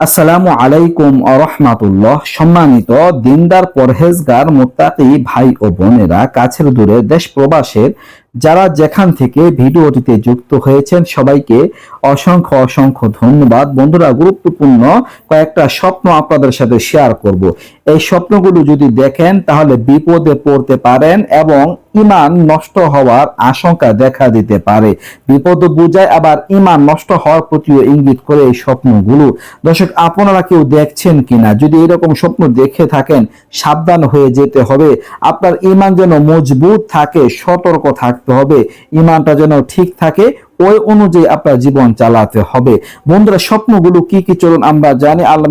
আসসালামু আলাইকুম আরহামাতুল্লাহ সম্মানিত দিনদার পরহেজগার মোত্তাকি ভাই ও বোনেরা কাছের দূরে দেশ প্রবাসের যারা যেখান থেকে ভিডিওটিতে যুক্ত হয়েছেন, সবাইকে অসংখ্য অসংখ্য ধন্যবাদ। বন্ধুরা, গুরুত্বপূর্ণ কয়েকটা স্বপ্ন আপনাদের সাথে শেয়ার করব। এই স্বপ্নগুলো যদি দেখেন, তাহলে বিপদে পড়তে পারেন এবং ইমান নষ্ট হওয়ার আশঙ্কা দেখা দিতে পারে। বিপদ বুঝায়, আবার ইমান নষ্ট হওয়ার প্রতিও ইঙ্গিত করে এই স্বপ্নগুলো। দর্শক, আপনারা কেউ দেখছেন কিনা? যদি এরকম স্বপ্ন দেখে থাকেন, সাবধান হয়ে যেতে হবে। আপনার ইমান যেন মজবুত থাকে, সতর্ক থাকতে হবে। ইমানটা যেন ঠিক থাকে ওই অনুযায়ী আপনার জীবন চালাতে হবে। বন্ধুরা, স্বপ্নগুলো কি কি? চলুন আমরা জানি। আল্লাহ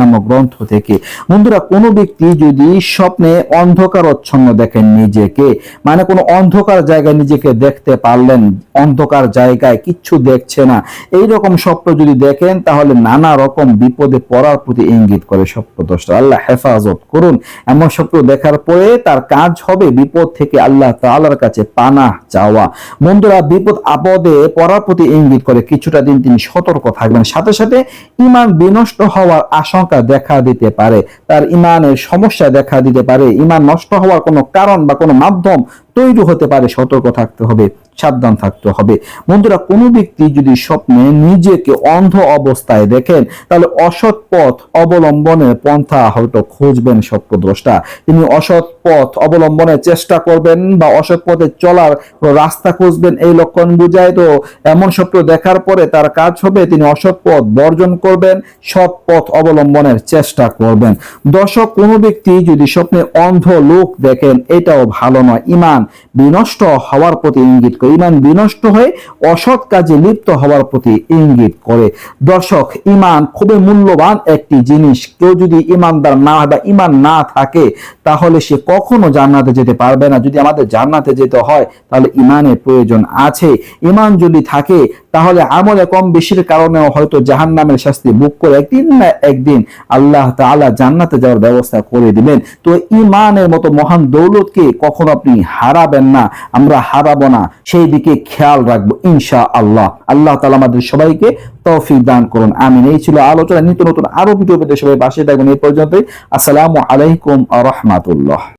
নামক গ্রন্থ থেকে। বন্ধুরা, কোনো ব্যক্তি যদি স্বপ্নে অন্ধকার অচ্ছন্ন দেখেন নিজেকে মানে কোনো অন্ধকার জায়গায় নিজেকে দেখতে পারলেন, অন্ধকার জায়গায় কিচ্ছু দেখছে না এই রকম স্বপ্ন যদি দেখেন, তাহলে নানা রকম বিপদে পড়ার প্রতি ইঙ্গিত করে স্বপ্ন দোষটা আল্লাহ হেফাজত করুন। এমন স্বপ্ন দেখার পরে তার কাজ হবে বিপদ থেকে আল্লাহ তাআলার কাছে পানা চাওয়া। বন্ধুরা, বিপদ আপদে পড়ার প্রতি ইঙ্গিত করে কিছুটা দিন তিনি সতর্ক থাকবেন। সাথে সাথে ইমান বিনষ্ট হওয়ার আশঙ্কা দেখা দিতে পারে। তার ইমানের সমস্যা দেখা দিতে পারে। ইমান নষ্ট হওয়ার কোনো কারণ বা কোনো মাধ্যম তৈরি হতে পারে, সতর্ক থাকতে হবে, সাবধান থাকতে হবে। বন্ধুরা, কোনো ব্যক্তি যদি স্বপ্নে নিজেকে অন্ধ অবস্থায় দেখেন, তাহলে অসৎ পথ অবলম্বনের পন্থা হয়তো খুঁজবেন স্বপ্নদ্রষ্টা। তিনি অসৎ পথ অবলম্বনের চেষ্টা করবেন বা অসৎ পথে চলার রাস্তা খুঁজবেন, এই লক্ষণ বুঝায় তো, এমন স্বপ্ন দেখার পরে তার কাজ হবে তিনি অসৎ পথ বর্জন করবেন, সৎ পথ অবলম্বনের চেষ্টা করবেন। দর্শক, কোনো ব্যক্তি যদি স্বপ্নে অন্ধ লোক দেখেন, এটাও ভালো নয়। ইমান বিনষ্ট হওয়ার প্রতি ইঙ্গিত করে। ইমান বিনষ্ট হয়ে অসৎ কাজে লিপ্ত হওয়ার প্রতি ইঙ্গিত করে। দর্শক, ইমান খুবই মূল্যবান একটি জিনিস। কেউ যদি ইমানদার না হয় বা ইমান না থাকে, তাহলে সে কখনো জান্নাতে যেতে পারবে না। যদি আমাদের জান্নাতে যেতে হয়, তাহলে ইমানের প্রয়োজন আছে। ইমান যদি থাকে তাহলে আমলে কম বেশির কারণেও হয়তো জাহান নামের শাস্তি বুক করে একদিন না একদিন আল্লাহ তাআলা জান্নাতে যাওয়ার ব্যবস্থা করে দিবেন। তো ইমানের মতো মহান দৌলতকে কখনো আপনি হারাবেন না, আমরা হারাবো না। সেই দিকে খেয়াল রাখব ইনশা আল্লাহ আল্লাহ তালা আমাদের সবাইকে তৌফিক দান করুন। আমিন। এই ছিল আলোচনা। নিত্য নতুন আরও ভিডিও পেতে সবাই বাসে থাকবেন এই পর্যন্তই। আসসালামু আলাইকুম রহমাতুল্লাহ।